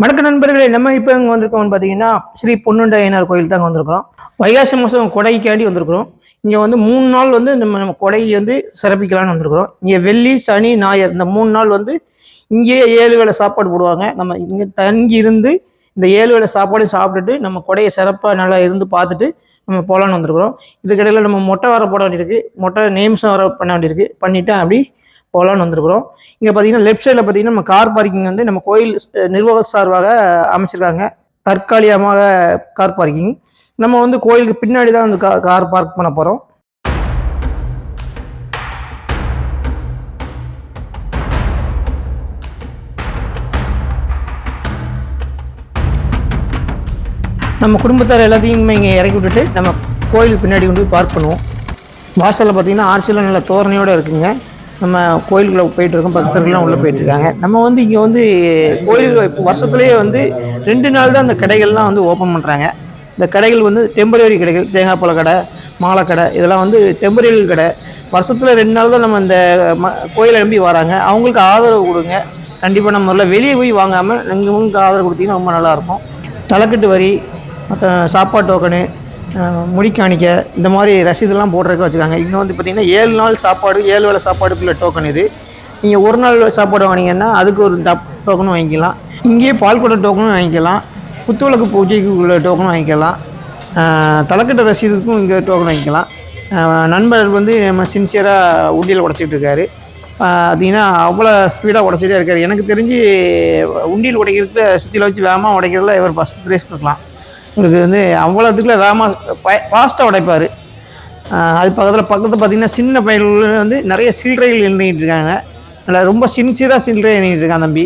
வணக்க நண்பர்களே நம்ம இப்போ இங்கே வந்திருக்கோம்னு பார்த்தீங்கன்னா ஸ்ரீ பொன்னுண்டையனார் கோயில் தாங்க வந்திருக்கிறோம். வைகாசி மாதம் கொடைக்காண்டி வந்திருக்கிறோம். இங்கே வந்து மூணு நாள் வந்து நம்ம நம்ம கொடையை வந்து சிறப்பிக்கலாம்னு வந்திருக்கிறோம். இங்கே வெள்ளி சனி ஞாயிறு இந்த மூணு நாள் வந்து இங்கேயே ஏழு வேளை சாப்பாடு போடுவாங்க. நம்ம இங்கே தங்கி இருந்து இந்த ஏழு வேளை சாப்பாடு சாப்பிட்டுட்டு நம்ம கொடையை சிறப்பாக நல்லா இருந்து பார்த்துட்டு நம்ம போகலான்னு வந்திருக்கிறோம். இதுக்கிடையில் நம்ம மொட்டை வர போட வேண்டியிருக்கு. மொட்டை நேம்ஸும் வர பண்ண வேண்டியிருக்கு. பண்ணிவிட்டு அப்படி போகலான்னு வந்திருக்கிறோம். இங்கே பார்த்தீங்கன்னா லெஃப்ட் சைடில் பார்த்தீங்கன்னா நம்ம கார் பார்க்கிங் வந்து நம்ம கோயில் நிர்வாக சார்பாக அமைச்சிருக்காங்க. தற்காலிகமாக கார் பார்க்கிங் நம்ம வந்து கோயிலுக்கு பின்னாடி தான் வந்து கா கார் பார்க் பண்ண போகிறோம் நம்ம குடும்பத்தார் எல்லாத்தையும் இங்கே இறக்கி விட்டுட்டு நம்ம கோயிலுக்கு பின்னாடி கொண்டு போய் பார்க் பண்ணுவோம். வாசலில் பார்த்தீங்கன்னா ஆர்ச்சியில் நல்ல தோரணையோடு இருக்குங்க. நம்ம கோயிலுக்குள்ளே போயிட்டு இருக்கோம் பக்தர்கள்லாம் உள்ளே போயிட்டு இருக்காங்க. நம்ம வந்து இங்கே வந்து கோயில்கள் வருஷத்துலேயே வந்து ரெண்டு நாள் தான் அந்த கடைகள்லாம் வந்து ஓப்பன் பண்ணுறாங்க இந்த கடைகள் வந்து டெம்பரரி கடைகள் தேங்காய் பழ கடை மாலை கடை இதெல்லாம் வந்து டெம்பரரி கடை. வருஷத்தில் ரெண்டு நாள் தான் நம்ம இந்த ம கோயிலை நம்பி வராங்க. அவங்களுக்கு ஆதரவு கொடுங்க. கண்டிப்பாக நம்ம முதல்ல வெளியே போய் வாங்காமல் இங்கே உங்களுக்கு ஆதரவு கொடுத்தீங்கன்னா ரொம்ப நல்லாயிருக்கும் தலைக்கட்டு வரி மற்ற சாப்பாடு டோக்கனு முடி முடிக்காணிக்க இந்த மாதிரி ரசீதெல்லாம் போடுறதுக்கு வச்சுக்காங்க. இங்கே வந்து பார்த்திங்கன்னா ஏழு நாள் சாப்பாடு ஏழு வேளை சாப்பாடுக்குள்ள டோக்கன் இது. நீங்கள் ஒரு நாள் சாப்பாடு வாங்கினீங்கன்னா அதுக்கு ஒரு டப் டோக்கனும் வாங்கிக்கலாம். இங்கேயே பால்குட டோக்கனும் வாங்கிக்கலாம். புத்துவிளக்கு பூஜைக்கு உள்ள டோக்கனும் வாங்கிக்கலாம் தலைக்கட்ட ரசீதுக்கும் இங்கே டோக்கன் வாங்கிக்கலாம். நண்பர் வந்து நம்ம சின்சியராக உண்டியில் உடச்சிட்டு இருக்காரு. பார்த்தீங்கன்னா அவ்வளோ ஸ்பீடாக உடச்சிட்டே இருக்காரு. எனக்கு தெரிஞ்சு உண்டியில் உடைக்கிறதுக்கு சுற்றில வச்சு வேகமாக உடைக்கிறதுல இவர் ஃபஸ்ட் ப்ரைஸ் கொடுக்கலாம். இவருக்கு வந்து அவ்வளோத்துக்குள்ள ராமா ஃபாஸ்ட்டாக உடைப்பார். அது பக்கத்தில் பக்கத்தில் பார்த்தீங்கன்னா சின்ன பையன்கள் வந்து நிறைய சில்லறைகள் எண்ணிக்கிட்டு இருக்காங்க. அதில் ரொம்ப சின்சியராக சில்லறை எண்ணிக்கிட்டு இருக்கான் தம்பி.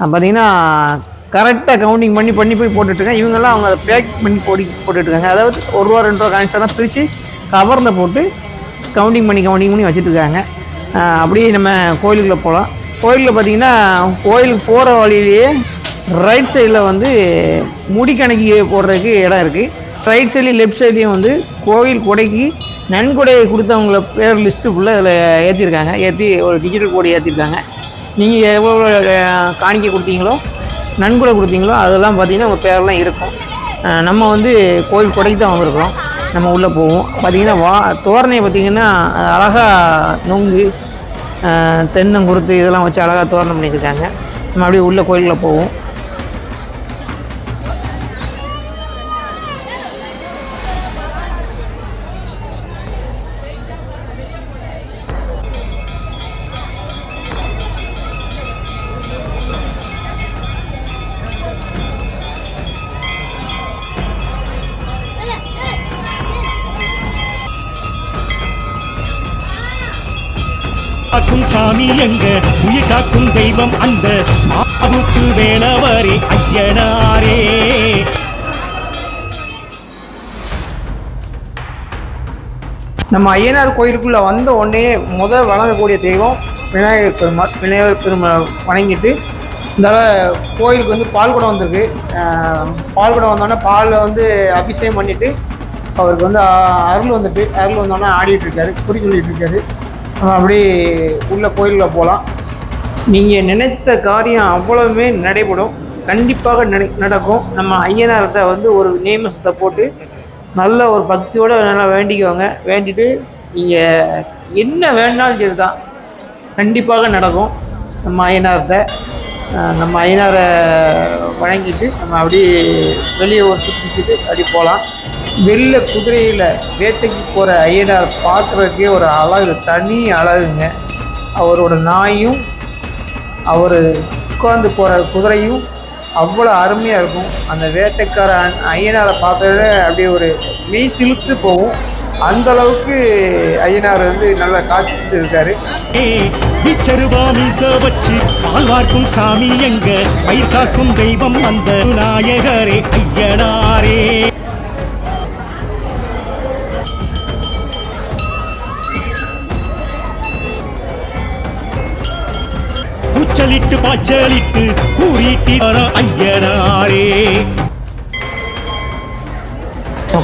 பார்த்தீங்கன்னா கரெக்டாக கவுண்டிங் பண்ணி பண்ணி போய் போட்டுட்ருக்கேன் இவங்கெல்லாம் அவங்க அதை பேக் பண்ணி போடி போட்டுட்ருக்காங்க அதாவது ஒரு ரூபா ரெண்டு ரூபா காயின்ஸ் பிரித்து கவரில் போட்டு கவுண்டிங் பண்ணி கவுண்டிங் பண்ணி வச்சுட்ருக்காங்க அப்படியே நம்ம கோயிலுக்குள்ளே போகலாம் கோயிலில் பார்த்தீங்கன்னா கோயிலுக்கு போகிற வழியிலேயே ரைட் சைடில் வந்து முடி கணக்கி போடுறதுக்கு இடம் இருக்குது ரைட் சைட்லேயும் லெஃப்ட் சைட்லேயும் வந்து கோயில் கொடைக்கு நன்கொடையை கொடுத்தவங்கள பேர் லிஸ்ட்டு ஃபுல்லாக இதில் ஏற்றிருக்காங்க ஏற்றி ஒரு டிஜிட்டல் கோடு ஏற்றிருக்காங்க நீங்கள் எவ்வளோ காணிக்க கொடுத்தீங்களோ நன்கொடை கொடுத்தீங்களோ அதெல்லாம் பார்த்தீங்கன்னா உங்கள் பேரெலாம் இருக்கும். நம்ம வந்து கோயில் கொடைக்கு தான் வந்திருக்கிறோம். நம்ம உள்ளே போவோம். பார்த்தீங்கன்னா வா தோரணையை பார்த்திங்கன்னா அழகாக நொங்கு தென்னங்குருத்து இதெல்லாம் வச்சு அழகாக தோரணம் பண்ணியிருக்காங்க நம்ம அப்படியே உள்ள கோயிலுக்குள்ள போவோம். காக்கும் சாமி எங்க? உயிர் காக்கும் தெய்வம் அந்த மாவுக்கு வேணவரே ஐயனாரே. நம்ம ஐயனார் கோயிலுக்குள்ளே வந்த உடனே முதல் வணங்கக்கூடிய தெய்வம் விநாயகர் பெருமாள் விநாயகர் பெருமாள் வணங்கிட்டு இந்த கோயிலுக்கு வந்து பால் குடம் வந்திருக்கு. பால் குடம் வந்தோடனே பாலில் வந்து அபிஷேகம் பண்ணிவிட்டு அவருக்கு வந்து அருள் வந்துட்டு அருள் வந்தோடனே ஆடிட்டு இருக்காரு குறி சொல்லிட்டு இருக்காரு. நம்ம அப்படியே உள்ள கோயிலில் போகலாம் நீங்கள் நினைத்த காரியம் அவ்வளவுமே நடைபெறும். கண்டிப்பாக நட நடக்கும். நம்ம ஐயனார்கிட்ட வந்து ஒரு நியமசத்தை போட்டு நல்ல ஒரு பக்தியோடு நல்லா வேண்டிக்குவாங்க. வேண்டிட்டு நீங்கள் என்ன வேணாலும் சரி தான் கண்டிப்பாக நடக்கும். நம்ம ஐயனார்கிட்ட நம்ம ஐநாரை வணங்கிட்டு நம்ம அப்படியே வெளியே ஒரு சுற்றிட்டு அப்படி போகலாம் வெளில குதிரையில் வேட்டைக்கு போகிற ஐயனார் பார்க்குறதுக்கே ஒரு அழகு தனி அழகுங்க. அவரோட நாயும் அவர் உட்கார்ந்து போகிற குதிரையும் அவ்வளோ அருமையாக இருக்கும். அந்த வேட்டைக்கார ஐயனாரை பார்த்தத அப்படியே ஒரு மெய் சிலுத்து போகும். அந்த அளவுக்கு ஐயனார் வந்து நல்லா காத்துட்டு இருக்காரு விச்சருவாமிச வச்சு பால்வார்க்கும் சாமி எங்க? பயிர் காக்கும் தெய்வம் அந்த நாயகரே ஐயனாரே. கூச்சலிட்டு பாச்சலிட்டு கூறிட்டு வர ஐயனாரே.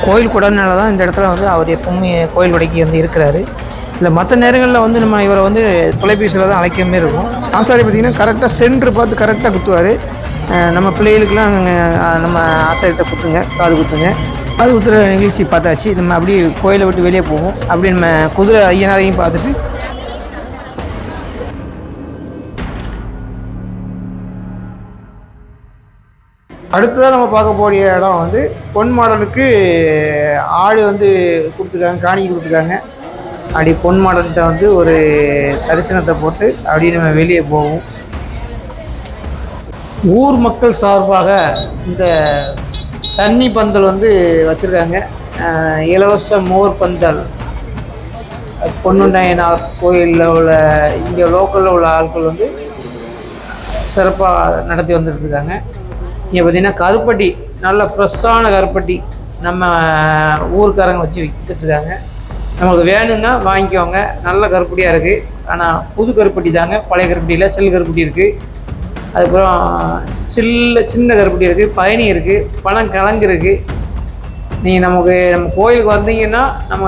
கோயில் குடனால தான் இந்த இடத்துல வந்து அவர் எப்பவுமே கோயில் கொடைக்கு வந்து இருக்கிறாரு. இல்லை மற்ற நேரங்களில் வந்து நம்ம இவரை வந்து தொலைபேசியில் தான் அழைக்கவே இருக்கும். ஆசாரி பார்த்தீங்கன்னா கரெக்டாக சென்று பார்த்து கரெக்டாக குத்துவார். நம்ம பிள்ளைகளுக்கெல்லாம் நம்ம ஆசிரியர்கிட்ட குத்துங்க காது குத்துங்க. காது குத்துற நிகழ்ச்சி பார்த்தாச்சு. நம்ம அப்படியே கோயிலை விட்டு வெளியே போவோம். அப்படி நம்ம குதிரை ஐயனாரையும் பார்த்துட்டு அடுத்ததாக நம்ம பார்க்க இடம் வந்து பொன் மாடலுக்கு ஆடு வந்து கொடுத்துருக்காங்க காணி கொடுத்துருக்காங்க. அப்படி பொன் மாடல்கிட்ட வந்து ஒரு தரிசனத்தை போட்டு அப்படியே நம்ம வெளியே போவோம். ஊர் மக்கள் சார்பாக இந்த தண்ணி பந்தல் வந்து வச்சுருக்காங்க. இலவச மோர் பந்தல். பொன்னுண்டயனார் கோயிலில் உள்ள இங்கே லோக்கலில் உள்ள ஆட்கள் வந்து சிறப்பாக நடத்தி வந்துட்டுருக்காங்க இங்கே பார்த்தீங்கன்னா கருப்பட்டி நல்ல ஃப்ரெஷ்ஷான கருப்பட்டி நம்ம ஊருக்காரங்க வச்சு விற்றுட்டுருக்காங்க நமக்கு வேணும்னா வாங்கிக்கோங்க. நல்ல கருப்பட்டியாக இருக்குது ஆனால் புது கருப்பட்டி தாங்க. பழைய கருப்பட்டியில் செல் கருப்பட்டி இருக்குது அதுக்கப்புறம் சில்ல சின்ன கருப்பட்டி இருக்குது பயணி இருக்குது பணம் கிழங்கு இருக்குது நீங்கள் நமக்கு நம்ம கோயிலுக்கு வந்தீங்கன்னா நம்ம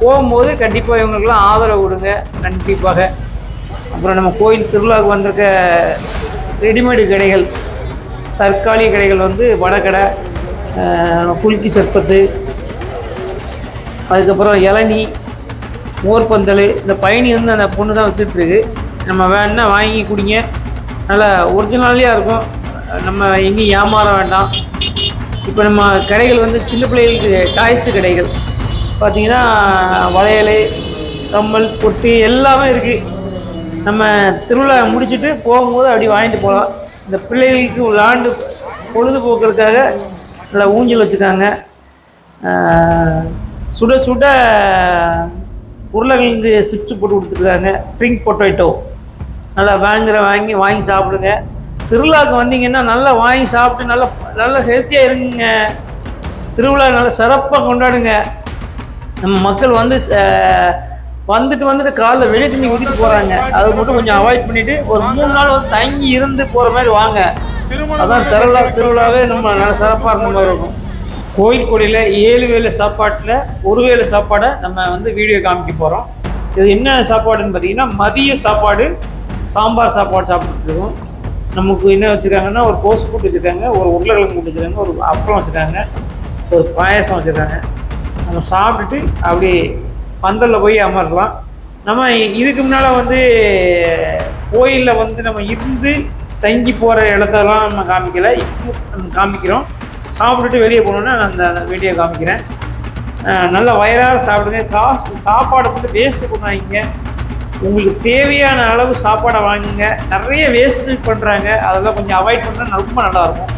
போகும்போது கண்டிப்பாக இவங்களுக்கெல்லாம் ஆதரவு கொடுங்க. கண்டிப்பாக. அப்புறம் நம்ம கோயில் திருவிழாவுக்கு வந்திருக்க ரெடிமேடு கடைகள் தற்காலிக கடைகள் வந்து வடகடை குலுக்கி சர்பத்து அதுக்கப்புறம் இளநி மோர்பந்தல் இந்த பயணி வந்து அந்த பொண்ணு தான் வித்துட்ருக்கு நம்ம வேணா வாங்கி குடிங்க. நல்லா ஒரிஜினலியாக இருக்கும். நம்ம எங்கேயும் ஏமாற வேண்டாம். இப்போ நம்ம கடைகள் வந்து சின்ன பிள்ளைகளுக்கு டாய்ஸு கடைகள். பார்த்தீங்கன்னா வளையல் கம்மல் பொட்டு எல்லாமே இருக்குது நம்ம திருவிழா முடிச்சுட்டு போகும்போது அப்படி வாங்கிட்டு போகலாம். இந்த பிள்ளைகளுக்கு விளாண்டு பொழுதுபோக்குறதுக்காக நல்லா ஊஞ்சல் வச்சுருக்காங்க. சுட சுட உருளைக்கிழங்கு சிப்ஸ் போட்டு கொடுத்துருக்காங்க. பிங்க் பொட்டேட்டோ நல்லா வாங்குற வாங்கி வாங்கி சாப்பிடுங்க. திருவிழாவுக்கு வந்தீங்கன்னா நல்லா வாங்கி சாப்பிட்டு நல்லா நல்லா ஹெல்த்தியாக இருங்க. திருவிழா நல்லா சிறப்பாக கொண்டாடுங்க. நம்ம மக்கள் வந்து வந்துட்டு வந்துட்டு காலைல வெளியே தண்ணி ஊற்றிட்டு போகிறாங்க அதை மட்டும் கொஞ்சம் அவாய்ட் பண்ணிவிட்டு ஒரு மூணு நாள் வந்து தங்கி இருந்து போகிற மாதிரி வாங்க. அதான் திருவிழா திருவிழாவே நம்ம நல்லா சிறப்பாக இருந்த மாதிரி இருக்கும். கோயில் கொடியில் ஏழு வேளை சாப்பாட்டில் ஒரு வேளை சாப்பாடை நம்ம வந்து வீடியோ காமிக்க போகிறோம் இது என்ன சாப்பாடுன்னு பார்த்தீங்கன்னா மதிய சாப்பாடு சாம்பார் சாப்பாடு சாப்பிட்டுருக்கோம் நமக்கு என்ன வச்சுருக்காங்கன்னா ஒரு கோஸ் போட்டு வச்சுருக்காங்க ஒரு உருளைக்கிழங்கு போட்டு வச்சுருக்காங்க ஒரு அப்பளம் வச்சுருக்காங்க ஒரு பாயாசம் வச்சுருக்காங்க. நம்ம சாப்பிட்டுட்டு அப்படியே பந்தலில் போய் அமரலாம். நம்ம இதுக்கு முன்னால் வந்து கோயிலில் வந்து நம்ம இருந்து தங்கி போகிற இடத்தெல்லாம் நம்ம காமிக்கலை. இப்போ நம்ம காமிக்கிறோம். சாப்பிட்டுட்டு வெளியே போனோன்னா நான் அந்த அந்த வீடியோ காமிக்கிறேன். நல்ல வயிறார சாப்பிடுங்க. காசு சாப்பாடு மட்டும் வேஸ்ட்டு பண்ணாங்க உங்களுக்கு தேவையான அளவு சாப்பாடை வாங்குங்க. நிறைய வேஸ்ட்டு பண்ணுறாங்க அதெல்லாம் கொஞ்சம் அவாய்ட் பண்ணால் ரொம்ப நல்லாயிருக்கும்